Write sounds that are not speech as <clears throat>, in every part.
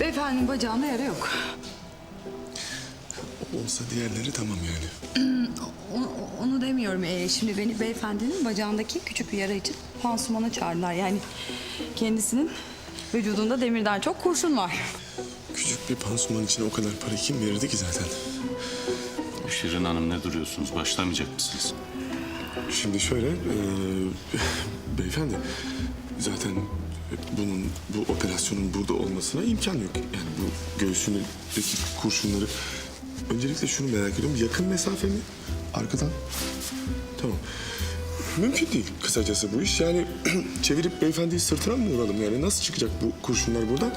Beyefendinin bacağında yara yok. Olsa diğerleri tamam yani. Onu, onu demiyorum. Ee, şimdi beni beyefendinin bacağındaki küçük bir yara için pansumana çağırdılar. Yani kendisinin vücudunda demirden çok kurşun var. Küçük bir pansuman için o kadar para kim verirdi ki zaten? Şirin Hanım ne duruyorsunuz? Başlamayacak mısınız? Şimdi şöyle, e, <laughs> beyefendi zaten bunun bu operasyonun burada olmasına imkan yok. Yani bu göğsündeki kurşunları öncelikle şunu merak ediyorum. Yakın mesafe mi? Arkadan? Tamam. Mümkün değil kısacası bu iş. Yani <clears throat> çevirip beyefendiyi sırtına mı vuralım yani? Nasıl çıkacak bu kurşunlar buradan?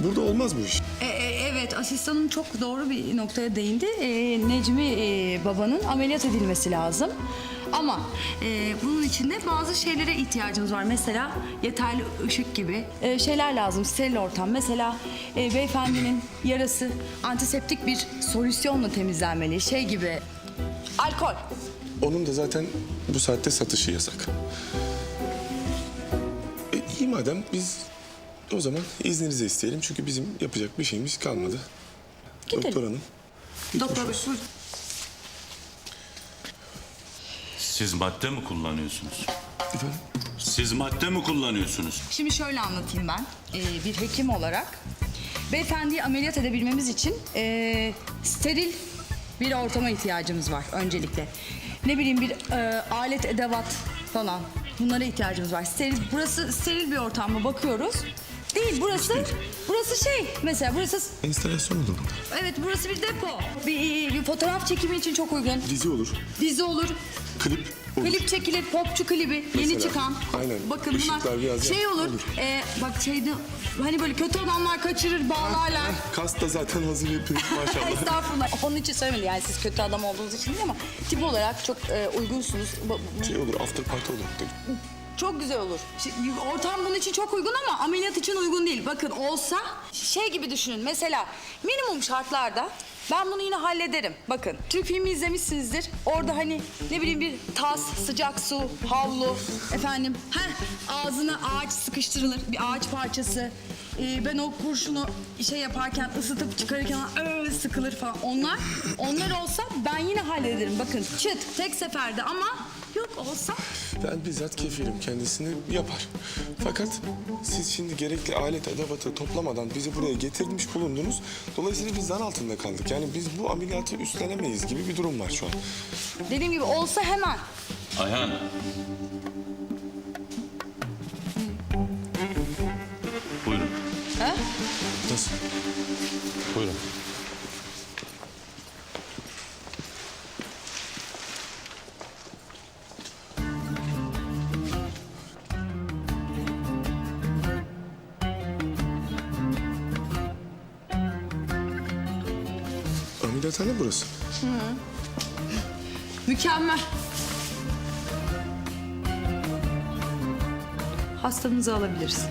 Burada olmaz bu iş. E, e, evet, asistanım çok doğru bir noktaya değindi. E, Necmi e, babanın ameliyat edilmesi lazım. Ama e, bunun için de bazı şeylere ihtiyacımız var. Mesela yeterli ışık gibi e, şeyler lazım. Steril ortam. Mesela e, beyefendinin yarası antiseptik bir solüsyonla temizlenmeli. Şey gibi. Alkol. Onun da zaten bu saatte satışı yasak. E, iyi madem biz o zaman izninizi isteyelim. Çünkü bizim yapacak bir şeyimiz kalmadı. Gidelim. Doktor hanım. Doktor buyurun. Siz madde mi kullanıyorsunuz? Efendim? Siz madde mi kullanıyorsunuz? Şimdi şöyle anlatayım ben ee, bir hekim olarak. Beyefendiyi ameliyat edebilmemiz için ee, steril bir ortama ihtiyacımız var öncelikle. Ne bileyim bir ee, alet edevat falan bunlara ihtiyacımız var. Steril, burası steril bir ortam mı bakıyoruz. Değil burası burası şey mesela burası Enstalasyon olur burada. evet burası bir depo. Bir, bir fotoğraf çekimi için çok uygun. Dizi olur. Dizi olur. Klip olur. Klip çekilir, popçu klibi yeni Mesela, çıkan. aynen. Bakın Işıklar bunlar biraz şey olur. olur. e, bak şeyde hani böyle kötü adamlar kaçırır, bağlarlar. <laughs> Kas da zaten hazır yapıyor <laughs> maşallah. Estağfurullah. Onun için söylemedim yani siz kötü adam olduğunuz için değil ama tip olarak çok e, uygunsunuz. Bu- şey olur after party olur. Çok güzel olur. Ortam bunun için çok uygun ama ameliyat için uygun değil. Bakın olsa şey gibi düşünün. Mesela minimum şartlarda ben bunu yine hallederim. Bakın Türk filmi izlemişsinizdir. Orada hani ne bileyim bir tas, sıcak su, havlu efendim. Heh, ağzına ağaç sıkıştırılır. Bir ağaç parçası. Ee, ben o kurşunu şey yaparken ısıtıp çıkarırken öyle sıkılır falan. Onlar onlar olsa ben yine hallederim. Bakın çıt tek seferde ama yok olsa Ben bizzat kefilim kendisini yapar. Fakat siz şimdi gerekli alet edevatı toplamadan bizi buraya getirmiş bulundunuz. Dolayısıyla biz zan altında kaldık. Yani biz bu ameliyatı üstlenemeyiz gibi bir durum var şu an. Dediğim gibi olsa hemen. Ayhan. Buyurun. Nasıl? Buyurun. Ameliyathane burası. Mükemmel. Hastamızı alabiliriz.